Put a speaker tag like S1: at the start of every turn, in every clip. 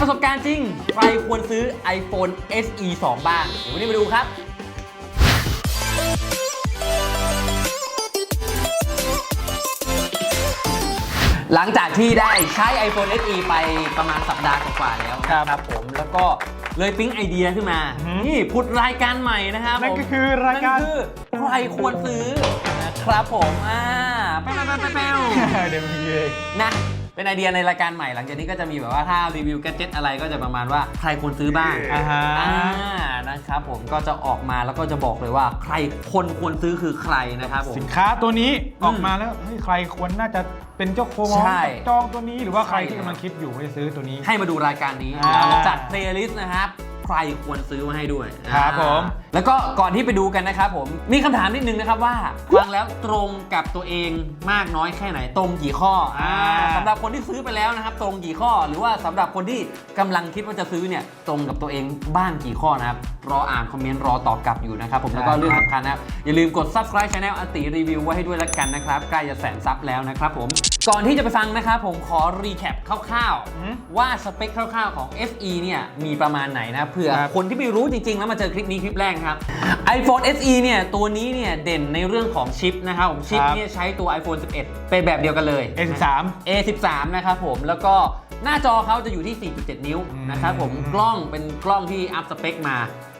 S1: ประสบการณ์จริง ใครควรซื้อ iPhone SE 2 บ้างเดี๋ยววันนี้มาดูครับหลังจากที่ได้ใช้ iPhone SE ไปประมาณสัปดาห์กว่าๆแล้วนะครับผมแล้วก็เลยปิ๊งไอเดียขึ้นมา
S2: อือฮึ
S1: นี่พุดรายการใหม่นะครับ
S2: นั่น
S1: ผม
S2: ก็คือรายการ
S1: นั่นคือใครควรซื้อนะครับผม อ่าแป๊วแป๊วแป๊วแป๊ว
S2: เดี๋ยวมีเลย
S1: นะ เป็นไอเดียในรายการใหม่หลังจากนี้ก็จะมีแบบว่าถ้ารีวิวแกดเจ็ตอะไรก็จะประมาณว่าใครควรซื้อบ้าง
S2: อ่าฮะ
S1: อ่านะครับผมก็จะออกมาแล้วก็จะบอกเลยว่า ใครคนควรซื้อคือใครนะครับผม
S2: สินค้าตัวนี้
S1: อืม
S2: ออกมาแล้วเฮ้ยใครควรน่าจะเป็นเจ้าของ
S1: ใช่
S2: จองตัวนี้หรือว่าใคร
S1: ใช่
S2: ที่กำลังคิดอยู่ว่าจะซื้อตัวนี้
S1: ให้มาดูรายการนี้
S2: อ่า
S1: เราจัดเพลย์ลิสต์นะครับ ใครควรซื้อมาให้ด้วย
S2: ครับ
S1: อ่า
S2: ผม
S1: แล้วก็ก่อนที่ไปดูกันนะครับผมมีคำถามนิดนึงนะครับว่าฟังแล้วตรงกับตัวเองมากน้อยแค่ไหนตรงกี่ข้ออ่าสำหรับคนที่ซื้อไปแล้วนะครับ ตรงกี่ข้อ หรือว่าสำหรับคนที่กำลังคิดว่าจะซื้อเนี่ยตรงกับตัวเองบ้างกี่ข้อนะครับรออ่านคอมเมนต์รอตอบกลับอยู่นะครับผมแล้วก็เรื่องสำคัญนะครับอย่าลืมกด subscribe channel อติรีวิวไว้ให้ด้วยละกันนะครับใกล้จะแสนซับแล้วนะครับผมก่อนที่จะไปฟังนะครับผมขอรีแคปคร่าว
S2: อืม
S1: ๆว่าสเปคคร่าวๆของ SE เนี่ยมีประมาณไหนนะเผื่อ
S2: ครับ
S1: คนที่ไม่รู้จริง ๆ แล้วมาเจอคลิปนี้คลิปแรกนะครับ iPhone SE เนี่ยตัวนี้เนี่ยเด่นในเรื่องของชิปนะครับผมชิป
S2: ครับ
S1: เนี่ยใช้ตัว iPhone 11 เป็นแบบเดียวกันเลย
S2: A13
S1: A13 นะครับผมแล้วก็หน้าจอเขาจะอยู่ที่ 4.7 นิ้ว
S2: อืม
S1: นะครับผมกล้องเป็นกล้องที่อัพสเปคมา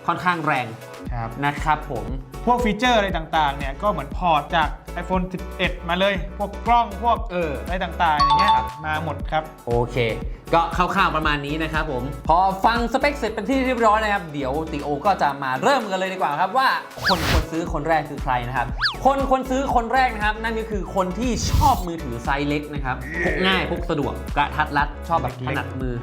S1: ค่อนข้างแรง
S2: ครับ
S1: นะครับผม
S2: พวกฟีเจอร์อะไรต่างๆ เนี่ย ก็เหมือนพอร์ตจาก iPhone 11 มาเลย พวกกล้องพวก
S1: เออ
S2: อะไรต่างๆ อย่างเงี้ย
S1: ครับ
S2: มาหมดครับ
S1: โอเค ก็คร่าวๆประมาณนี้นะครับผม พอฟังสเปคเสร็จเป็นที่เรียบร้อยนะครับ เดี๋ยวติโอก็จะมาเริ่มกันเลยดีกว่าครับ ว่าคนควรซื้อคนแรกคือใครนะครับ คนควรซื้อคนแรกนะครับ นั่นก็คือคนที่ชอบมือถือไซส์เล็กนะครับพกง่ายพกสะดวกกระทัดรัดชอบแบบถนัดมือ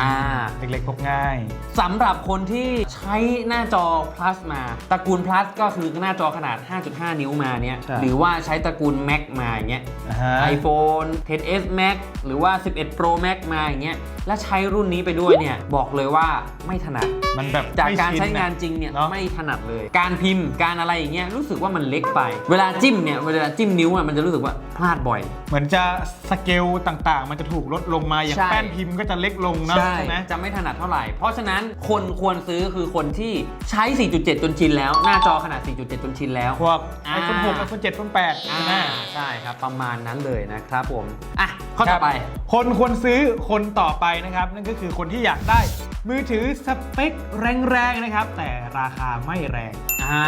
S1: อ่า
S2: เล็กๆพกง่าย
S1: สำหรับคนที่ใช้หน้าจอ plus มาตระกูล plus ก็คือหน้าจอขนาด 5.5 นิ้วมาเนี่ย
S2: ใช่
S1: หรือว่าใช้ตระกูล mac มาอย่างเงี้ย
S2: อ่าฮะ
S1: iPhone 10s Max หรือว่า 11 Pro Max มาอย่างเงี้ยแล้วใช้รุ่นนี้ไปด้วยเนี่ย บอกเลยว่าไม่ถนัด
S2: มันแบบ
S1: จาก
S2: ไม่
S1: การ
S2: ชิ
S1: ใช้
S2: อะ
S1: งานจริงเนี่ย
S2: เนอะ
S1: ไม่ถนัดเลย การพิมพ์การอะไรอย่างเงี้ยรู้สึกว่ามันเล็กไป เวลาจิ้มเนี่ยเวลาจิ้มนิ้วอะมันจะรู้สึกว่าพลาดบ่อย
S2: เหมือนจะสเกลต่างๆ มันจะถูกลดลงมาอย่าง
S1: ใช่
S2: แป้นพิมพ์ก็จะเล็กลงนะ ใช่ไหม
S1: จะไม่ถนัดเท่าไหร่ เพราะฉะนั้นคนควรซื้อคือคนที่ใช้ 4.7 จนชินแล้ว หน้าจอขนาด 4.7 จนชินแล้ว
S2: พวก
S1: อ่า
S2: iPhone 6 iPhone 7 iPhone 8
S1: อ่า
S2: ใช่ไหม
S1: ใช่ครับ ประมาณนั้นเลยนะครับผม อะ ข้อต่อไป
S2: ครับคนควรซื้อคนต่อไปนะครับ นั่นก็คือคนที่อยากได้ มือถือสเปคแรงๆนะครับ แต่ราคาไม่แรง
S1: อ่า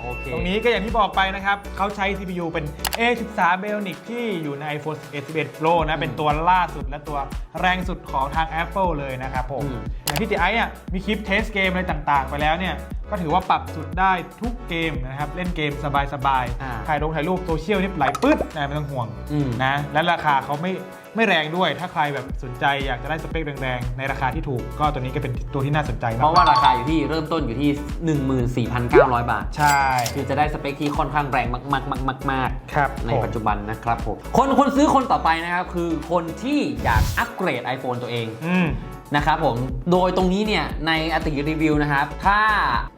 S1: โอเค
S2: ตรงนี้ก็อย่างที่บอกไปนะครับ เขาใช้ CPU เป็น A13 Bionic ที่อยู่ใน iPhone 11 11 Pro นะ เป็นตัวล่าสุดและตัวแรงสุดของทาง Apple เลยนะครับผม
S1: อืม
S2: อย่างที่จีไอ้อะมีคลิปเทสเกมอะไรต่างๆ ไปแล้วเนี่ย ก็ถือว่าปรับสุดได้ทุกเกมนะครับ เล่นเกมสบาย
S1: อ่า
S2: ๆถ่ายลงถ่ายรูปโซเชียลนี่ไหลปื๊ดนะไม่ต้องห่วง
S1: อืม
S2: นะ และราคาเขาไม่ไม่แรงด้วย ถ้าใครแบบสนใจอยากจะได้สเปคแรงๆ ในราคาที่ถูก ก็ตัวนี้ก็เป็นตัวที่น่าสนใจมาก
S1: เพราะว่าราคาอยู่ที่เริ่มต้นอยู่ที่ 14,900 บาท
S2: ใช่
S1: คือจะได้สเปคที่ค่อนข้างแรงมากๆๆๆๆ
S2: ครับ
S1: ใน
S2: ผม
S1: ปัจจุบันนะครับผม คนคนซื้อคนต่อไปนะครับ คือคนที่อยากอัปเกรด iPhone ตัวเอง
S2: อืม
S1: นะครับผม โดยตรงนี้เนี่ยในอติรีวิวนะครับ ถ้า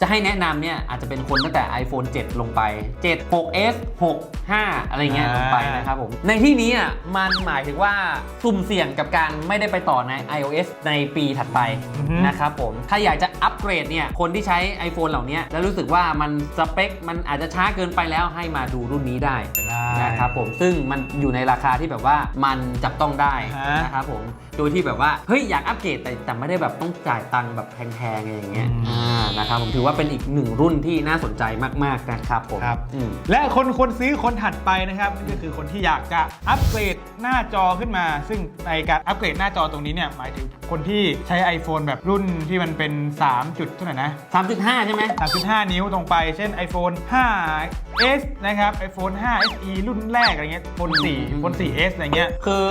S1: จะให้แนะนำเนี่ยอาจจะเป็นคนตั้งแต่ iPhone 7 ลงไป 7 6s 6 5 อะไรเงี้ย
S2: อ่า
S1: ลงไปนะครับผม ในที่นี้อะมันหมายถึงว่าสุ่มเสี่ยงกับการไม่ได้ไปต่อใน iOS ในปีถัดไป
S2: อือฮึ
S1: นะครับผม ถ้าอยากจะอัปเกรดเนี่ยคนที่ใช้ iPhone เหล่านี้แล้วรู้สึกว่ามันสเปค มันอาจจะช้าเกินไปแล้วให้มาดูรุ่นนี้ได้
S2: ได้
S1: นะครับผมซึ่งมันอยู่ในราคาที่แบบว่ามันจับต้องได้
S2: ฮะ
S1: นะครับผมโดยที่แบบว่าเฮ้ยอยากอัปเกรดแต่แต่ไม่ได้แบบต้องจ่ายตังค์แบบแพงๆอะไรอย่างเงี้ย
S2: อืม
S1: อ่านะครับผมถือว่าเป็นอีกหนึ่งรุ่นที่น่าสนใจมากๆนะครับผม
S2: ครับ
S1: อืม
S2: และคนคนซื้อคนถัดไปนะครับนั่นก็คือคนที่อยากจะอัปเกรดหน้าจอขึ้นมา ซึ่งในการอัปเกรดหน้าจอตรงนี้เนี่ยหมายถึงคนที่ใช้ iPhone แบบรุ่นที่มันเป็น 3 จุดเท่าไหร่นะ
S1: 3.5 ใช่ไหม
S2: 3.5 นิ้วตรงไป เช่น iPhone 5s นะครับ iPhone 5 SE รุ่นแรกอะไรเงี้ย iPhone 4 iPhone 4s อะไรเงี้ย
S1: คือ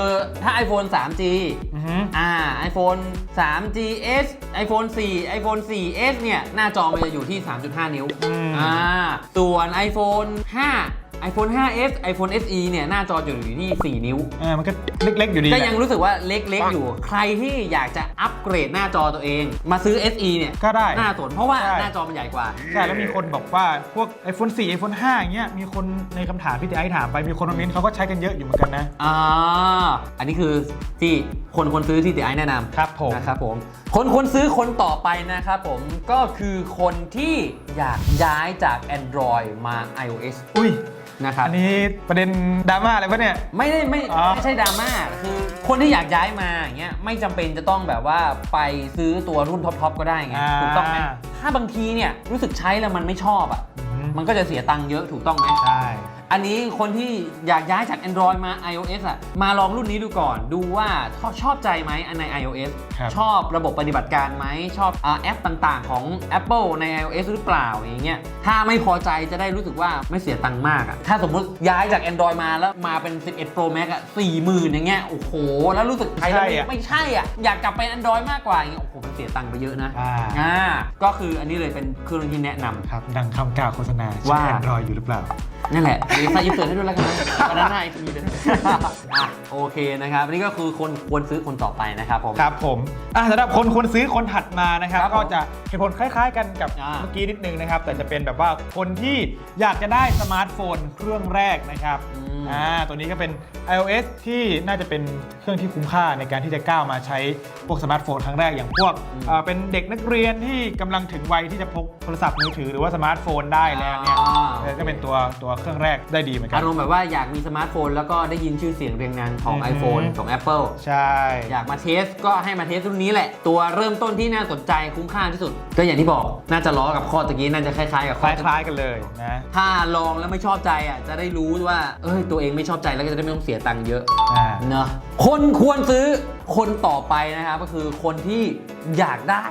S1: ถ้า iPhone 3G
S2: อือฮึ
S1: อ่า iPhone 3GS iPhone 4 iPhone 4s เนี่ย หน้าจอมันจะอยู่ที่ 3.5 นิ้ว
S2: อืม
S1: อ่า ส่วน iPhone 5 iPhone 5s iPhone SE เนี่ยหน้าจออยู่ที่ 4 นิ้ว
S2: เออมันก็เล็กๆอยู่ดี
S1: ก็
S2: แหละ
S1: ยังรู้สึกว่าเล็กๆ อยู่ ใครที่อยากจะอัปเกรดหน้าจอตัวเอง มาซื้อ SE เนี่ย
S2: ก็ได้
S1: หน้าสนเพราะว่า
S2: ใช่
S1: หน้าจอมันใหญ่กว่า
S2: ใช่ แล้วมีคนบอกว่าพวก iPhone 4 iPhone 5อย่างเงี้ยมีคนในคำถามพี่ไอ้ถามไปมีคนมาเม้นต์เขาก็ใช้กันเยอะอยู่เหมือนกันนะ
S1: อ่าอันนี้คือที่คนคนซื้อที่ติไอแนะนำ
S2: ครับผม
S1: นะครับผม คนคนซื้อคนต่อไปนะครับผมก็คือคนที่อยากย้ายจาก Android มา iOS
S2: อุ้ย
S1: นะครับ
S2: อันนี้ประเด็นดราม่าอะไรปะเนี่ย
S1: ไม่ได้ไม่
S2: อ๋อ
S1: ไม่ใช่ดราม่าคือคนที่อยากย้ายมาอย่างเงี้ยไม่จำเป็นจะต้องแบบว่าไปซื้อตัวรุ่นท็อปๆก็ได้ไง
S2: อ่า
S1: ถูกต้องไหมถ้าบางทีเนี่ยรู้สึกใช้แล้วมันไม่ชอบอะ
S2: อืม
S1: มันก็จะเสียตังค์เยอะถูกต้องไหม
S2: ใช่
S1: อันนี้คนที่อยากย้ายจาก Android มา iOS อะมาลองรุ่นนี้ดูก่อน ดูว่าเขาชอบใจไหมอันใน iOS
S2: ครับ
S1: ชอบระบบปฏิบัติการไหมชอบอาแอปต่างๆ ของ Apple ใน iOS หรือเปล่าอย่างเงี้ยถ้าไม่พอใจจะได้รู้สึกว่าไม่เสียตังค์มากอะถ้าสมมุติย้ายจาก Android มาแล้วมาเป็น 11 Pro Max อะ40,000อย่างเงี้ยโอ้โห แล้วรู้สึกใช้แล้ว
S2: ใช่
S1: ไม่
S2: อะ
S1: ไม่ใช่อะอยากกลับไป Android มากกว่าอย่างเงี้ยโอ้โหมันเสียตังค์ไปเยอะนะ
S2: อ่า
S1: อ่าก็คืออันนี้เลยเป็นเครื่องที่แนะนำ
S2: ครับดังคำกล่าวโฆษณาใช้
S1: ว่า
S2: Android อยู่หรือเปล่า
S1: นั่นแหละเดี๋ยวใส่อินเสิร์ตให้ด้วยแล้วกันนะวันนั้นให้ทีเดียวอะโอเคนะครับอันนี้ก็คือคนควรซื้อคนต่อไปนะครับผม
S2: ครับผมอะสำหรับคนคนซื้อคนถัดมานะครับ
S1: ครับผม
S2: ก็จะเหตุผลคล้าย ๆ กันกับ
S1: อ่า
S2: เมื่อกี้นิดนึงนะครับ แต่จะเป็นแบบว่าคนที่อยากจะได้สมาร์ทโฟนเครื่องแรกนะครับ
S1: อืม
S2: อ่าตัวนี้ก็เป็น iOS ที่น่าจะเป็นเครื่องที่คุ้มค่าในการที่จะก้าวมาใช้พวกสมาร์ทโฟนครั้งแรกอย่างพวกอ่าเป็นเด็กนักเรียนที่กำลังถึงวัยที่จะพกโทรศัพท์มือถือหรือว่าสมาร์ทโฟนได้แล้วเนี่ย
S1: อ่า
S2: เออก็เป็นตัวตัวเครื่องแรกได้ดีเหมือนกั
S1: อาน รมณ์แบบว่าอยากมีสมาร์ทโฟน แล้วก็ได้ยินชื่อเสียงเรียงนามของ
S2: อือฮึ
S1: iPhone ของ Apple
S2: ใช่
S1: อยากมาเทสก็ให้มาเทสรุ่นนี้แหละ ตัวเริ่มต้นที่น่าสนใจคุ้มค่าที่สุด ก็อย่างที่บอกน่าจะล้อกับข้อตะกี้น่าจะคล้าย ๆ กับ
S2: ค
S1: ข้อ
S2: ล้ายๆกันเลยนะ
S1: ถ้าลองแล้วไม่ชอบใจอะจะได้รู้ว่าเอ้ยตัวเองไม่ชอบใจแล้วก็จะได้ไม่ต้องเสียตังค์เยอะ
S2: อ่า
S1: เนอะคนควรซื้อคนต่อไปนะครับก็คือคนที่อยากได้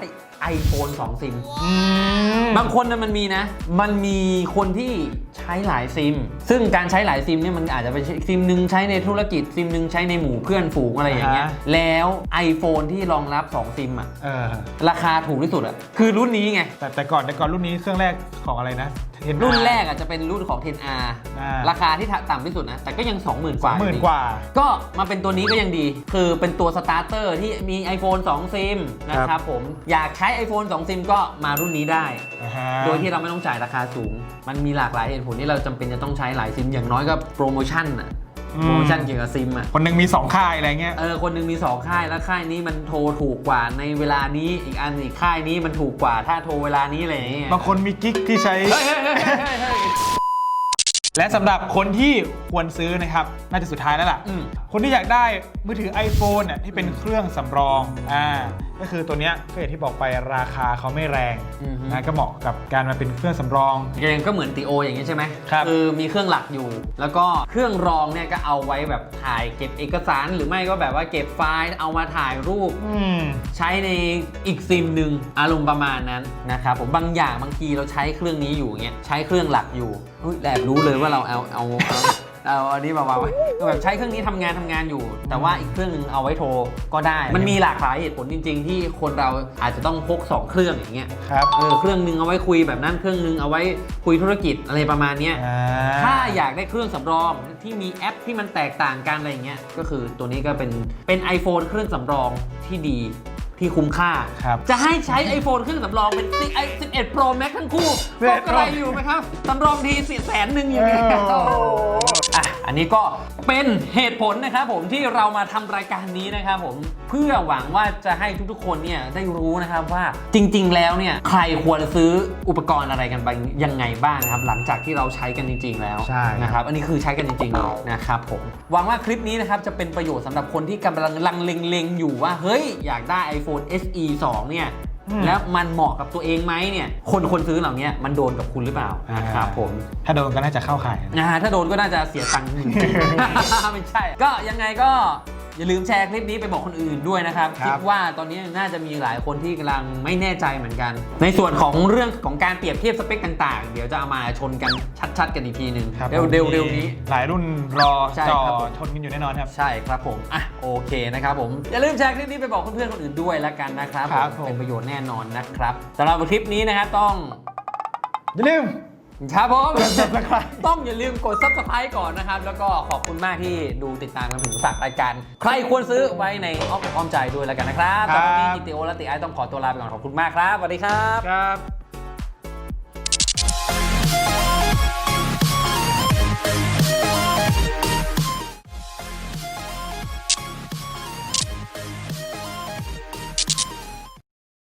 S1: iPhone 2 ซิม
S2: อืม
S1: บางคนนะมันมีนะ มันมีคนที่ ใช้หลายซิม ซึ่งการใช้หลายซิมเนี่ยมันอาจจะเป็นซิมหนึ่งใช้ในธุรกิจซิมหนึ่งใช้ในหมู่เพื่อนฝูงอะไรอย่างเงี้ย
S2: อ่าฮะ
S1: แล้ว iPhone ที่รองรับ 2 ซิมอะ
S2: เออ
S1: ราคาถูกที่สุดอะ คือรุ่นนี้ไง
S2: แต่แต่ก่อนแต่ก่อนรุ่นนี้เครื่องแรกของอะไรนะ 10R
S1: รุ่นแรกอะจะเป็นรุ่นของ 10R
S2: อ่า
S1: ราคาที่ต่ำที่สุดนะ แต่ก็ยัง 20,000 กว่า
S2: หมื่น
S1: อยู่ดี
S2: กว่า
S1: ก็มาเป็นตัวนี้ก็ยังดี คือเป็นตัวสตาร์เตอร์ที่มี iPhone 2 ซิมนะค
S2: ครั
S1: รับบผม อยากใช้ iPhone 2 ซิมก็มารุ่นนี้ได้
S2: อ่าฮะ
S1: โดยที่เราไม่ต้องจ่ายราคาสูงมันมีหลากหลายเหตุผลที่เราจำเป็นจะต้องใช้หลายซิมอย่างน้อยก็โปรโมชั่นอะ
S2: อื
S1: โปร
S2: ม
S1: โมชั่นเกี่ยวกับซิมอะ
S2: คนหนึ่งมี2ค่ายอะไรเงี้ย
S1: เออคนหนึงมี2ค่ายแล้วค่ายนี้มันโทรถูกกว่าในเวลานี้อีกอันอีกค่ายนี้มันถูกกว่าถ้าโทรเวลานี้อะไรอย่างเงี้ย
S2: บางคนมีกิ๊กที่ใช้
S1: เฮ้ยเฮ้ยเฮ้ยเฮ้ยเฮ้ย
S2: และสำหรับคนที่ควรซื้อนะครับ น่าจะสุดท้ายแล้วล่ะ
S1: อืม
S2: คนที่อยากได้มือถือ iPhone น่ะที่เป็นเครื่องสำรองอ่าก็คือตัวเนี้ยก็อย่างที่บอกไปราคาเขาไม่แรง
S1: อือฮึ
S2: นะก็เหมาะกับการมาเป็นเครื่องสำรอง
S1: ยังก็เหมือนตีโออย่างเงี้ยใช่ไหม
S2: ครับ
S1: คือมีเครื่องหลักอยู่ แล้วก็เครื่องรองเนี่ยก็เอาไว้แบบถ่ายเก็บเอกสารหรือไม่ก็แบบว่าเก็บไฟล์เอามาถ่ายรูป
S2: อืม
S1: ใช้ในอีกซิมหนึ่งอารมณ์ประมาณนั้นนะครับผมบางอย่างบางทีเราใช้เครื่องนี้อยู่เงี้ยใช้เครื่องหลักอยู่อุ๊ยแอบรู้เลยว่าเราเอาเอาเอา เอาอันนี้มาวางไว้ก็แบบใช้เครื่องนี้ทำงานทำงานอยู่ แต่ว่าอีกเครื่องหนึงเอาไว้โทรก็ได้ มันมีหลากหลายเหตุผลจริง ๆ ที่คนเราอาจจะต้องพกสองเครื่องอย่างเงี้ย
S2: ครับ
S1: เออเครื่องหนึงเอาไว้คุยแบบนั้นเครื่องหนึงเอาไว้คุยธุรกิจอะไรประมาณเนี้ย
S2: อ่า
S1: ถ้าอยากได้เครื่องสำรองที่มีแอปที่มันแตกต่างกันอะไรอย่างเงี้ยก็คือตัวนี้ก็เป็นเป็น iPhone เครื่องสำรองที่ดีที่คุ้มค่า
S2: ครับ
S1: จะให้ใช้ iPhone เครื่องสำรองเป็นไอ11 Pro Max ทั้งคู่
S2: 11 Pro
S1: ก็กระไรอยู่ไหมครับสำรองทีสิแสนหนึ่งอยู่เนี่ย
S2: โอ้โห
S1: อะอันนี้ก็เป็นเหตุผลนะครับผมที่เรามาทำรายการนี้นะครับผมเพื่อหวังว่าจะให้ทุกๆคนเนี่ยได้รู้นะครับว่าจริง ๆ แล้วเนี่ยใครควรซื้ออุปกรณ์อะไรกันไปยังไงบ้างนะครับหลังจากที่เราใช้กันจริง ๆ แล้ว
S2: ใช่
S1: นะครับอันนี้คือใช้กันจริงๆเลยนะครับผมหวังว่าคลิปนี้นะครับจะเป็นประโยชน์สำหรับคนที่กำลังลังเลงๆอยู่ว่าเฮ้ยอยากได้ iPhone SE 2เนี่ย
S2: อืม
S1: แล้วมันเหมาะกับตัวเองไหมเนี่ย คนคนซื้อเหล่านี้มันโดนกับคุณหรือเปล่านะครับผม
S2: ถ้าโดนก็น่าจะเข้าข่ายนะ
S1: นะฮะถ้าโดนก็น่าจะเสียตังค์ ไม่ใช่ ก็ยังไงก็ อย่าลืมแชร์คลิปนี้ไปบอกคนอื่นด้วยนะครับ
S2: ครับ
S1: คิดว่าตอนนี้น่าจะมีหลายคนที่กำลังไม่แน่ใจเหมือนกัน ในส่วนของเรื่องของการเปรียบเทียบสเปคต่าง ๆ เดี๋ยวจะเอามาชนกันชัดๆ กันอีกทีหนึ่ง
S2: ครับ
S1: เร็วเร็วเร็วนี้
S2: หลายรุ่นรอ
S1: ใช่
S2: จอ
S1: ครับผม
S2: ชนกันอยู่แน่นอนครับ
S1: ใช่ครับผม อะโอเคนะครับผม อย่าลืมแชร์คลิปนี้ไปบอกเพื่อนๆคนอื่นด้วยละกันนะครับ
S2: ครับ
S1: ผม
S2: ผม
S1: เป็นประโยชน์แน่นอนนะครับสำหรับคลิปนี้นะครับต้อง
S2: อย่าลืม
S1: ครับผม
S2: subscribe
S1: ต้องอย่าลืมกด subscribe ก่อนนะครับ แล้วก็ขอบคุณมากที่ดูติดตามกันถึงฝากรายการ ใครควรซื้อไว้ในอ้อมอกอ้อมใจด้วยแล้วกันนะครับ
S2: ครับ
S1: สำหรับวันนี้กิติโอและติไอต้องขอตัวลาไปก่อนขอบคุณมากครับสวัสดีครับ
S2: ครับ